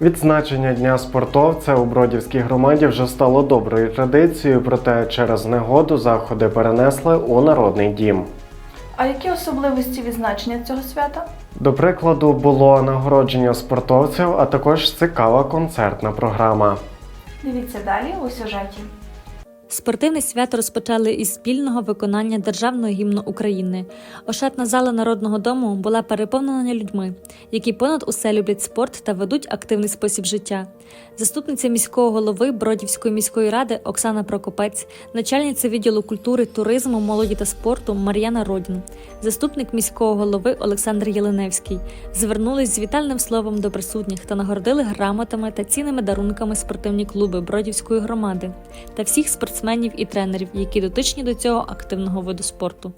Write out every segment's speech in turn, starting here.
Відзначення Дня спортовця у Бродівській громаді вже стало доброю традицією, проте через негоду заходи перенесли у народний дім. А які особливості відзначення цього свята? До прикладу, було нагородження спортовців, а також цікава концертна програма. Дивіться далі у сюжеті. Спортивне свято розпочали із спільного виконання державного гімну України. Ошатна зала народного дому була переповнена людьми, які понад усе люблять спорт та ведуть активний спосіб життя. Заступниця міського голови Бродівської міської ради Оксана Прокопець, начальниця відділу культури, туризму, молоді та спорту Мар'яна Родін, заступник міського голови Олександр Єленевський звернулись з вітальним словом до присутніх та нагородили грамотами та цінними дарунками спортивні клуби Бродівської громади та всіх спортсменів і тренерів, які дотичні до цього активного виду спорту.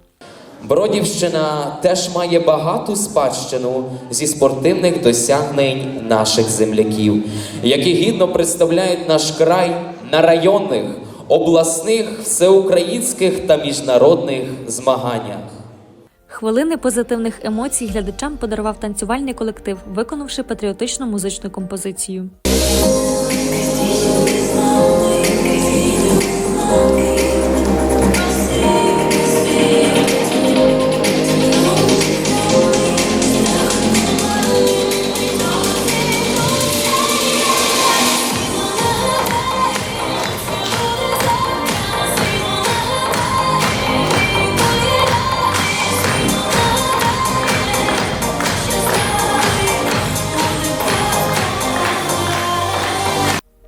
Бродівщина теж має багату спадщину зі спортивних досягнень наших земляків, які гідно представляють наш край на районних, обласних, всеукраїнських та міжнародних змаганнях. Хвилини позитивних емоцій глядачам подарував танцювальний колектив, виконавши патріотичну музичну композицію.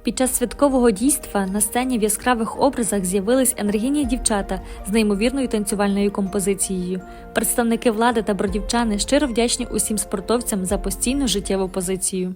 Під час святкового дійства на сцені в яскравих образах з'явились енергійні дівчата з неймовірною танцювальною композицією. Представники влади та бродівчани щиро вдячні усім спортовцям за постійну життєву позицію.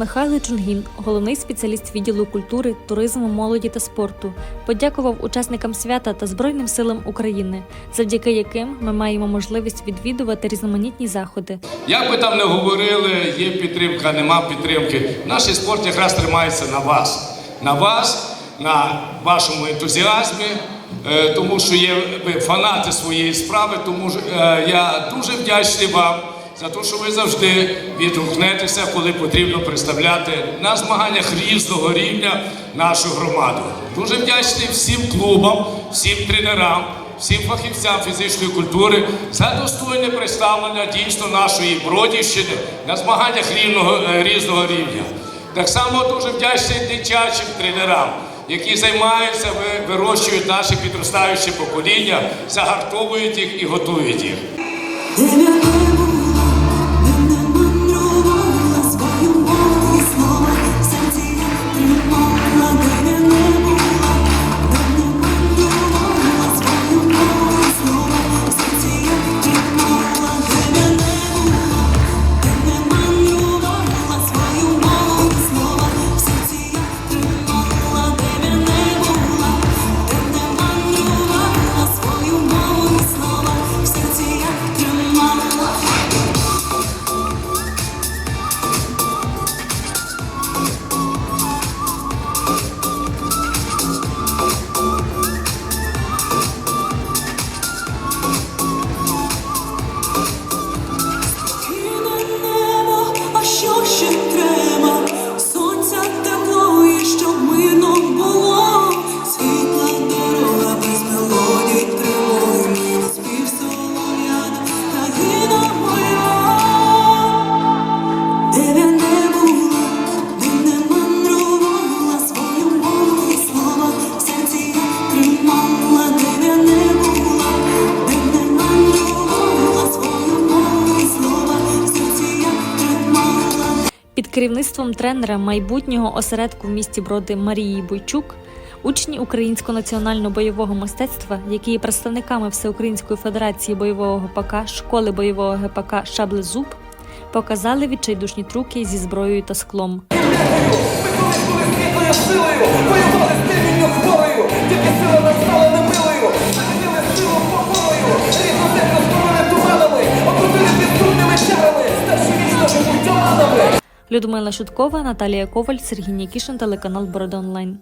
Михайло Чунгін, головний спеціаліст відділу культури, туризму, молоді та спорту, подякував учасникам свята та Збройним силам України, завдяки яким ми маємо можливість відвідувати різноманітні заходи. Як би там не говорили, є підтримка, нема підтримки. Наш спорт якраз тримається на вас, на вас, на вашому ентузіазмі, е, тому що є ви фанати своєї справи. Тому ж, е, я дуже вдячний вам за те, що ви завжди відгукнетеся, коли потрібно представляти на змаганнях різного рівня нашу громаду. Дуже вдячний всім клубам, всім тренерам. Всім фахівцям фізичної культури за достойне представлення дійсно нашої Бродівщини на змаганнях рівного, е, різного рівня. Так само дуже вдячний дитячим тренерам, які займаються, вирощують наше підростаюче покоління, загартовують їх і готують їх. Керівництвом тренера майбутнього осередку в місті Броди Марії Бойчук учні Українського національного бойового мистецтва, які є представниками Всеукраїнської федерації бойового ГПК, школи бойового ГПК Шаблезуб, показали відчайдушні труки зі зброєю та склом. Світлою силою, воювали з темінню хворою, Людмила Шуткова, Наталія Коваль, Сергій Нікішин, телеканал Борода Онлайн.